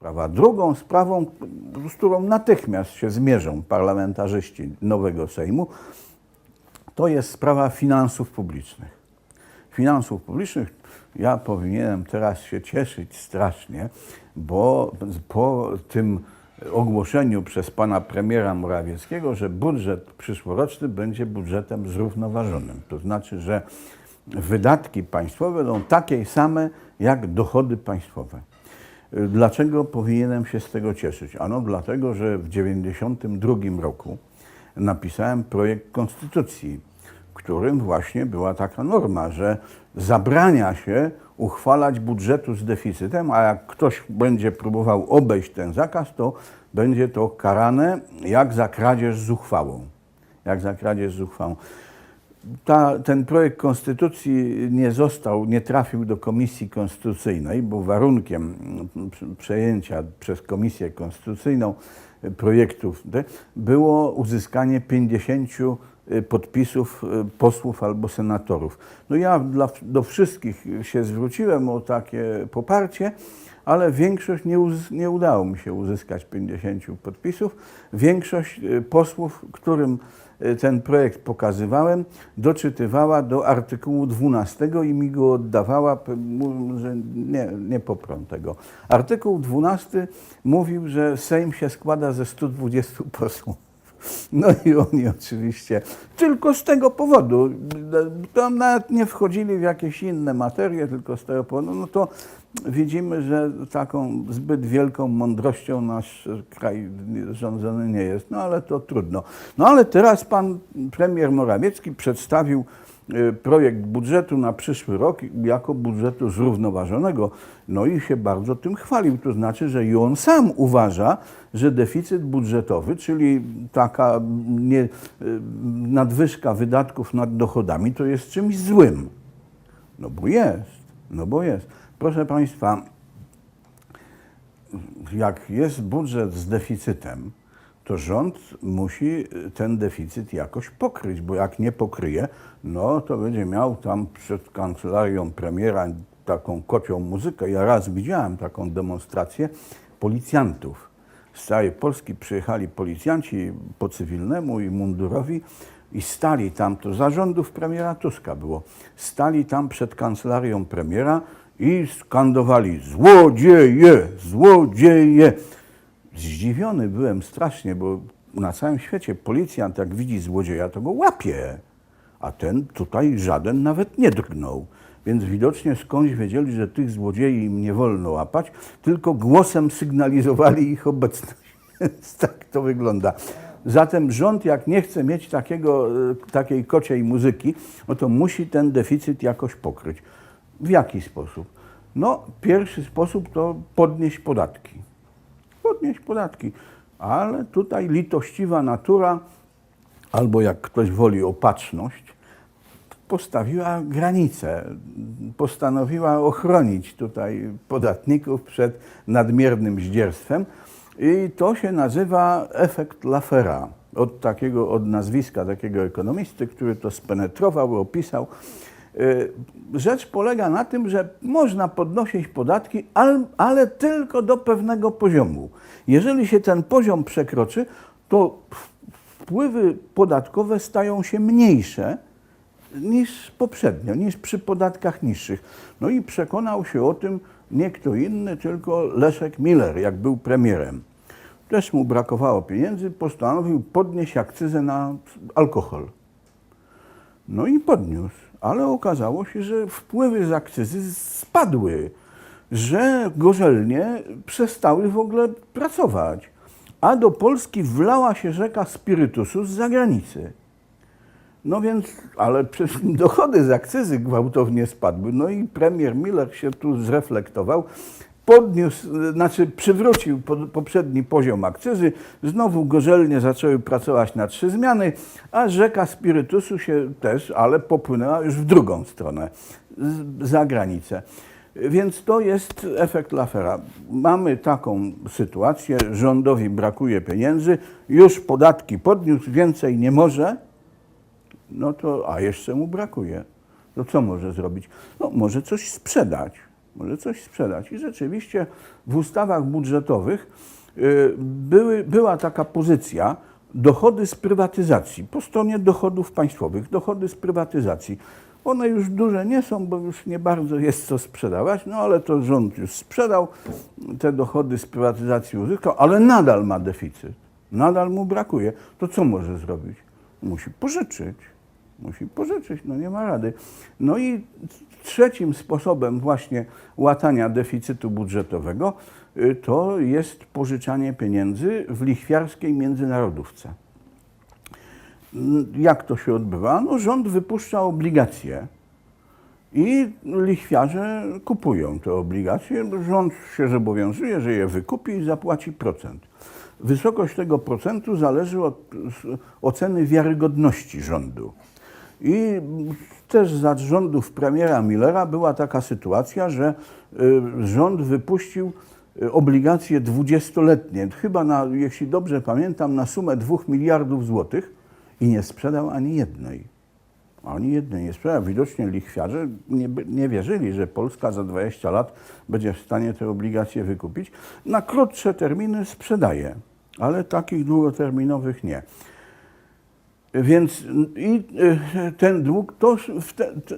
sprawa. Drugą sprawą, z którą natychmiast się zmierzą parlamentarzyści nowego Sejmu, to jest sprawa finansów publicznych. Finansów publicznych ja powinienem teraz się cieszyć strasznie, bo po tym ogłoszeniu przez pana premiera Morawieckiego, że budżet przyszłoroczny będzie budżetem zrównoważonym. To znaczy, że wydatki państwowe będą takie same jak dochody państwowe. Dlaczego powinienem się z tego cieszyć? Ano dlatego, że w 1992 roku napisałem projekt konstytucji, w którym właśnie była taka norma, że zabrania się uchwalać budżetu z deficytem, a jak ktoś będzie próbował obejść ten zakaz, to będzie to karane jak za kradzież z uchwałą. Jak za kradzież z uchwałą. Ta, ten projekt konstytucji nie został, nie trafił do Komisji Konstytucyjnej, bo warunkiem mm, przejęcia przez Komisję Konstytucyjną projektów te było uzyskanie 50 podpisów y, posłów albo senatorów. No ja dla, do wszystkich się zwróciłem o takie poparcie, ale większość nie, uz, nie udało mi się uzyskać 50 podpisów. Większość posłów, którym ten projekt pokazywałem, doczytywała do artykułu 12 i mi go oddawała, że nie, nie poprą tego. Artykuł 12 mówił, że Sejm się składa ze 120 posłów. No i oni oczywiście tylko z tego powodu, tam nawet nie wchodzili w jakieś inne materie, tylko z tego powodu, no to widzimy, że taką zbyt wielką mądrością nasz kraj rządzony nie jest, no ale to trudno. No ale teraz pan premier Morawiecki przedstawił projekt budżetu na przyszły rok jako budżetu zrównoważonego. No i się bardzo tym chwalił. To znaczy, że i on sam uważa, że deficyt budżetowy, czyli taka nie, y, nadwyżka wydatków nad dochodami, to jest czymś złym. No bo jest, no bo jest. Proszę Państwa, jak jest budżet z deficytem, to rząd musi ten deficyt jakoś pokryć, bo jak nie pokryje, no to będzie miał tam przed kancelarią premiera taką kocią muzykę. Ja raz widziałem taką demonstrację policjantów. Z całej Polski przyjechali policjanci po cywilnemu i mundurowi i stali tam, to zarządów premiera Tuska było, stali tam przed kancelarią premiera i skandowali złodzieje, złodzieje. Zdziwiony byłem strasznie, bo na całym świecie policjant jak widzi złodzieja, to go łapie. A ten tutaj żaden nawet nie drgnął. Więc widocznie skądś wiedzieli, że tych złodziei im nie wolno łapać, tylko głosem sygnalizowali ich obecność. Więc tak to wygląda. Zatem rząd, jak nie chce mieć takiego, e, takiej kociej muzyki, no to musi ten deficyt jakoś pokryć. W jaki sposób? No, pierwszy sposób to podnieść podatki podnieść podatki. Ale tutaj litościwa natura, albo jak ktoś woli opatrzność, postawiła granice, postanowiła ochronić tutaj podatników przed nadmiernym zdzierstwem i to się nazywa efekt Lafera. Od takiego, od nazwiska takiego ekonomisty, który to spenetrował, opisał. Y, Rzecz polega na tym, że można podnosić podatki, al- ale tylko do pewnego poziomu. Jeżeli się ten poziom przekroczy, to wpływy podatkowe stają się mniejsze niż poprzednio, niż przy podatkach niższych. No i przekonał się o tym nie kto inny, tylko Leszek Miller, jak był premierem. Też mu brakowało pieniędzy, postanowił podnieść akcyzę na alkohol. No i podniósł, ale okazało się, że wpływy z akcyzy spadły, że gorzelnie przestały w ogóle pracować, a do Polski wlała się rzeka spirytusu z zagranicy. No więc, ale przecież dochody z akcyzy gwałtownie spadły. No i premier Miller się tu zreflektował, podniósł, znaczy przywrócił po, poprzedni poziom akcyzy, znowu gorzelnie zaczęły pracować na trzy zmiany, a rzeka spirytusu się też, ale popłynęła już w drugą stronę, za granicę. Więc to jest efekt Lafera. Mamy taką sytuację, rządowi brakuje pieniędzy, już podatki podniósł, więcej nie może, no to, a jeszcze mu brakuje. To co może zrobić? No, może coś sprzedać. Może coś sprzedać. I rzeczywiście w ustawach budżetowych y, były, była taka pozycja dochody z prywatyzacji, po stronie dochodów państwowych, dochody z prywatyzacji. One już duże nie są, bo już nie bardzo jest co sprzedawać, no ale to rząd już sprzedał, te dochody z prywatyzacji uzyskał, ale nadal ma deficyt, nadal mu brakuje. To co może zrobić? Musi pożyczyć. Musi pożyczyć, no nie ma rady. No i trzecim sposobem właśnie łatania deficytu budżetowego y, to jest pożyczanie pieniędzy w lichwiarskiej międzynarodówce. Mm, Jak to się odbywa? No, rząd wypuszcza obligacje i lichwiarze kupują te obligacje. Rząd się zobowiązuje, że je wykupi i zapłaci procent. Wysokość tego procentu zależy od oceny wiarygodności rządu. I też za rządów premiera Millera była taka sytuacja, że y, rząd wypuścił y, obligacje dwudziestoletnie, chyba na, jeśli dobrze pamiętam, na sumę 2 miliardów złotych i nie sprzedał ani jednej. Ani jednej nie sprzedał. Widocznie lichwiarze nie, nie wierzyli, że Polska za 20 lat będzie w stanie te obligacje wykupić. Na krótsze terminy sprzedaje, ale takich długoterminowych nie. Więc i y, ten dług, to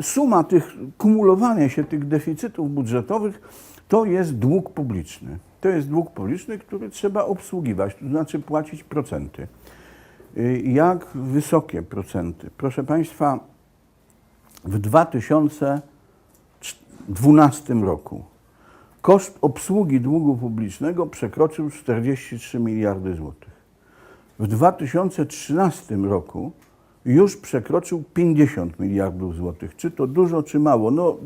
suma tych, kumulowania się tych deficytów budżetowych, to jest dług publiczny. To jest dług publiczny, który trzeba obsługiwać, to znaczy płacić procenty. Y, Jak wysokie procenty? Proszę Państwa, w 2012 roku koszt obsługi długu publicznego przekroczył 43 miliardy złotych. W 2013 roku już przekroczył 50 miliardów złotych. Czy to dużo, czy mało? No,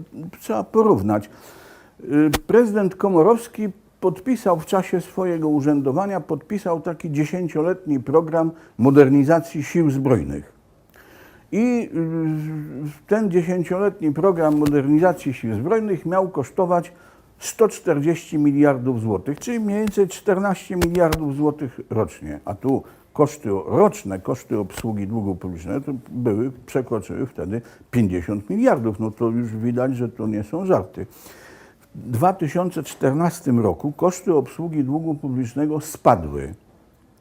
trzeba porównać. Y, Prezydent Komorowski podpisał w czasie swojego urzędowania podpisał taki dziesięcioletni program modernizacji sił zbrojnych. I y, ten dziesięcioletni program modernizacji sił zbrojnych miał kosztować 140 miliardów złotych, czyli mniej więcej 14 miliardów złotych rocznie. A tu koszty roczne, koszty obsługi długu publicznego były, przekroczyły wtedy 50 miliardów. No to już widać, że to nie są żarty. W 2014 roku koszty obsługi długu publicznego spadły.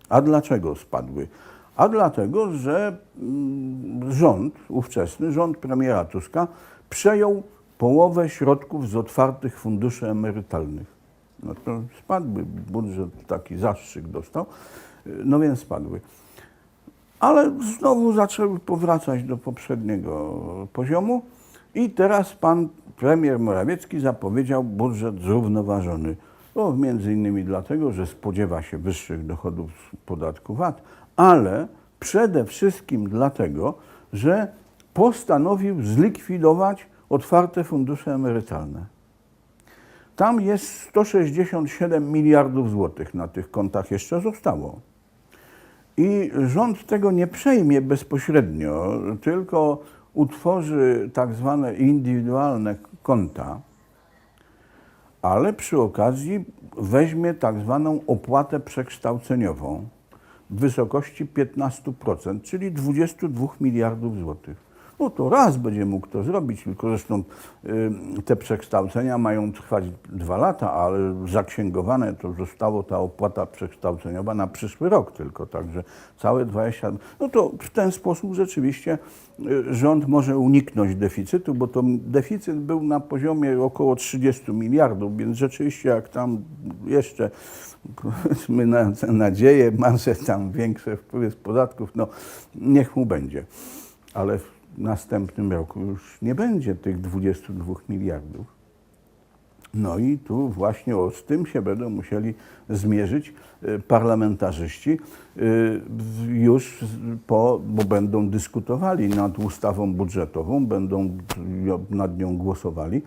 A dlaczego spadły? A dlatego, że mm, rząd, ówczesny rząd premiera Tuska przejął połowę środków z otwartych funduszy emerytalnych. No to spadły, budżet taki zastrzyk dostał, no więc spadły. Ale znowu zaczęły powracać do poprzedniego poziomu i teraz pan premier Morawiecki zapowiedział budżet zrównoważony. No, między innymi dlatego, że spodziewa się wyższych dochodów z podatku VAT, ale przede wszystkim dlatego, że postanowił zlikwidować otwarte fundusze emerytalne. Tam jest 167 miliardów złotych na tych kontach jeszcze zostało. I rząd tego nie przejmie bezpośrednio, tylko utworzy tak zwane indywidualne konta, ale przy okazji weźmie tak zwaną opłatę przekształceniową w wysokości 15%, czyli 22 miliardów złotych. No to raz będzie mógł to zrobić, tylko zresztą y, te przekształcenia mają trwać dwa lata, ale zaksięgowane to zostało ta opłata przekształceniowa na przyszły rok tylko, także całe 20. No to w ten sposób rzeczywiście y, rząd może uniknąć deficytu, bo to deficyt był na poziomie około 30 miliardów, więc rzeczywiście jak tam jeszcze powiedzmy na nadzieję, masę tam większe wpływy z podatków, no niech mu będzie. Ale następnym roku już nie będzie tych 22 miliardów. No i tu właśnie o, z tym się będą musieli zmierzyć y, parlamentarzyści y, już po, bo będą dyskutowali nad ustawą budżetową, będą nad nią głosowali.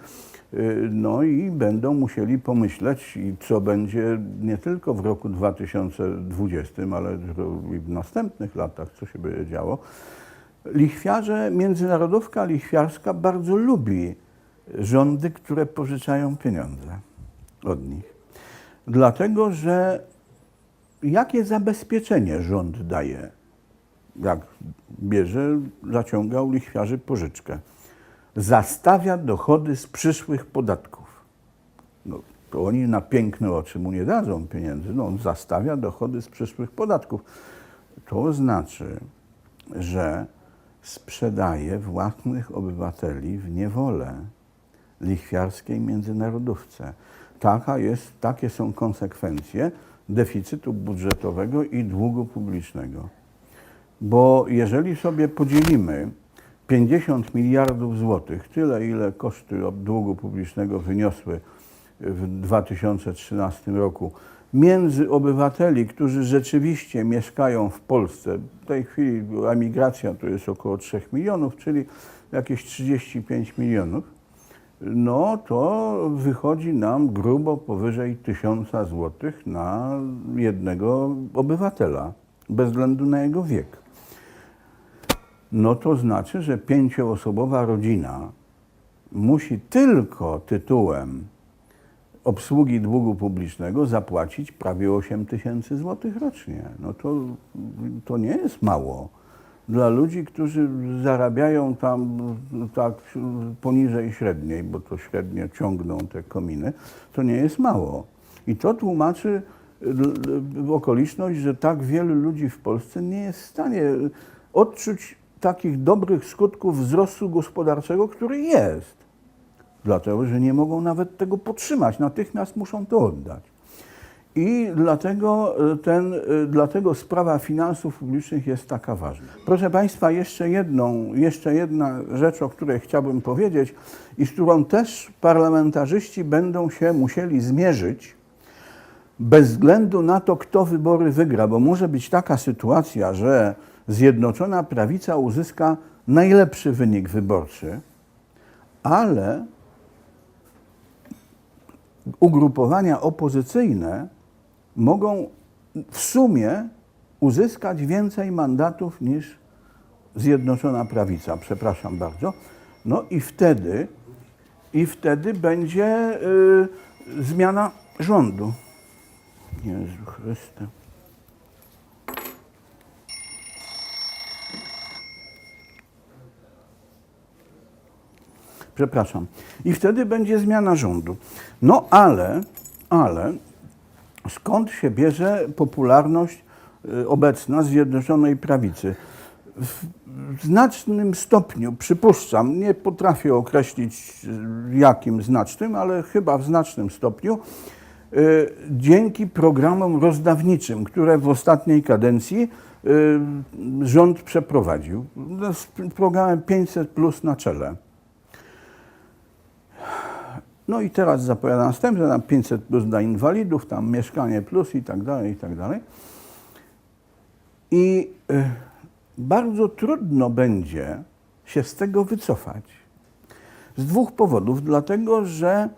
Y, No i będą musieli pomyśleć, co będzie nie tylko w roku 2020, ale i w następnych latach, co się będzie działo. Lichwiarze, międzynarodówka lichwiarska bardzo lubi rządy, które pożyczają pieniądze od nich. Dlatego, że jakie zabezpieczenie rząd daje, jak bierze, zaciąga u lichwiarzy pożyczkę? Zastawia dochody z przyszłych podatków. No, to oni na piękne oczy mu nie dadzą pieniędzy. No, on zastawia dochody z przyszłych podatków. To znaczy, że sprzedaje własnych obywateli w niewolę lichwiarskiej międzynarodówce. Taka jest, takie są konsekwencje deficytu budżetowego i długu publicznego. Bo jeżeli sobie podzielimy 50 miliardów złotych, tyle ile koszty długu publicznego wyniosły w 2013 roku, między obywateli, którzy rzeczywiście mieszkają w Polsce, w tej chwili emigracja to jest około 3 milionów, czyli jakieś 35 milionów, no to wychodzi nam grubo powyżej 1000 złotych na jednego obywatela, bez względu na jego wiek. No to znaczy, że pięcioosobowa rodzina musi tylko tytułem obsługi długu publicznego zapłacić prawie 8 tysięcy złotych rocznie. No to, to nie jest mało. Dla ludzi, którzy zarabiają tam tak poniżej średniej, bo to średnio ciągną te kominy, to nie jest mało. I to tłumaczy okoliczność, że tak wielu ludzi w Polsce nie jest w stanie odczuć takich dobrych skutków wzrostu gospodarczego, który jest dlatego że nie mogą nawet tego podtrzymać. Natychmiast muszą to oddać. I dlatego, e, ten, e, dlatego sprawa finansów publicznych jest taka ważna. Proszę Państwa, jeszcze, jedną, jeszcze jedna rzecz, o której chciałbym powiedzieć i z którą też parlamentarzyści będą się musieli zmierzyć, bez względu na to, kto wybory wygra, bo może być taka sytuacja, że Zjednoczona Prawica uzyska najlepszy wynik wyborczy, ale ugrupowania opozycyjne mogą w sumie uzyskać więcej mandatów niż Zjednoczona Prawica, przepraszam bardzo. No i wtedy, i wtedy będzie y, zmiana rządu. Jezu Chryste. Przepraszam. I wtedy będzie zmiana rządu. No ale, ale skąd się bierze popularność y, obecna Zjednoczonej Prawicy? W znacznym stopniu, przypuszczam, nie potrafię określić y, jakim znacznym, ale chyba w znacznym stopniu, y, dzięki programom rozdawniczym, które w ostatniej kadencji rząd przeprowadził. Z programem 500 plus na czele. No i teraz zapowiada następne, tam 500 plus dla inwalidów, tam mieszkanie plus i tak dalej, i tak dalej. I y, bardzo trudno będzie się z tego wycofać. Z dwóch powodów. Dlatego, że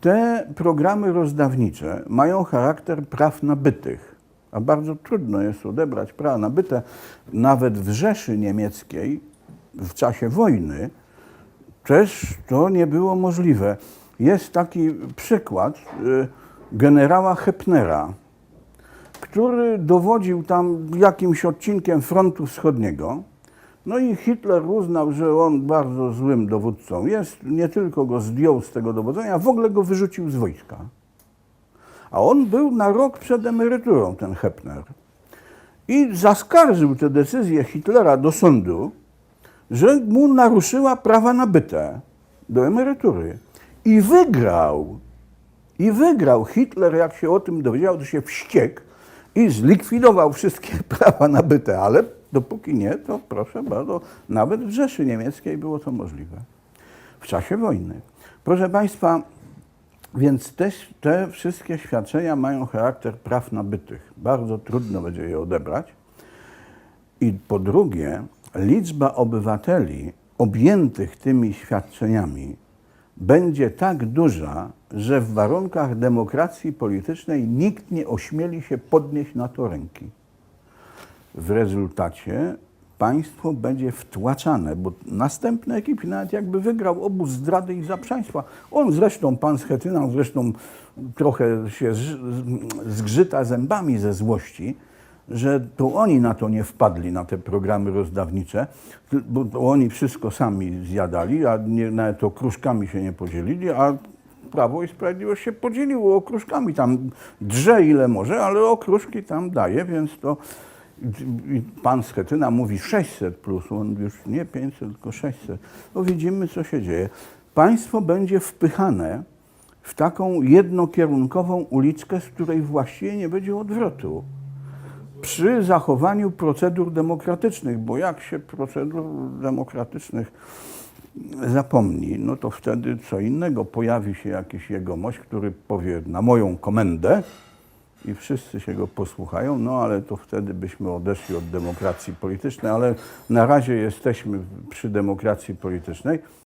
te programy rozdawnicze mają charakter praw nabytych, a bardzo trudno jest odebrać prawa nabyte. Nawet w Rzeszy Niemieckiej w czasie wojny też to nie było możliwe. Jest taki przykład y, generała Hepnera, który dowodził tam jakimś odcinkiem frontu wschodniego. No i Hitler uznał, że on bardzo złym dowódcą jest, nie tylko go zdjął z tego dowodzenia, w ogóle go wyrzucił z wojska. A on był na rok przed emeryturą, ten Hepner. I zaskarżył tę decyzję Hitlera do sądu, że mu naruszyła prawa nabyte do emerytury. I wygrał. I wygrał. Hitler, jak się o tym dowiedział, to się wściekł i zlikwidował wszystkie prawa nabyte, ale dopóki nie, to proszę bardzo, nawet w Rzeszy Niemieckiej było to możliwe. W czasie wojny. Proszę Państwa, więc też te wszystkie świadczenia mają charakter praw nabytych. Bardzo trudno będzie je odebrać. I po drugie, liczba obywateli objętych tymi świadczeniami będzie tak duża, że w warunkach demokracji politycznej nikt nie ośmieli się podnieść na to ręki. W rezultacie państwo będzie wtłaczane, bo następny ekip nawet jakby wygrał obóz zdrady i zaprzaństwa. On zresztą, pan Schetyna, zresztą trochę się zgrzyta zębami ze złości, że to oni na to nie wpadli, na te programy rozdawnicze, bo oni wszystko sami zjadali, a nie, nawet to kruszkami się nie podzielili, a Prawo i Sprawiedliwość się podzieliło okruszkami. Tam drze ile może, ale okruszki tam daje, więc to pan Schetyna mówi 600 plus, on już nie 500, tylko 600. No widzimy, co się dzieje. Państwo będzie wpychane w taką jednokierunkową uliczkę, z której właściwie nie będzie odwrotu przy zachowaniu procedur demokratycznych, bo jak się procedur demokratycznych zapomni, no to wtedy co innego pojawi się jakiś jegomość, który powie na moją komendę i wszyscy się go posłuchają, no ale to wtedy byśmy odeszli od demokracji politycznej, ale na razie jesteśmy przy demokracji politycznej.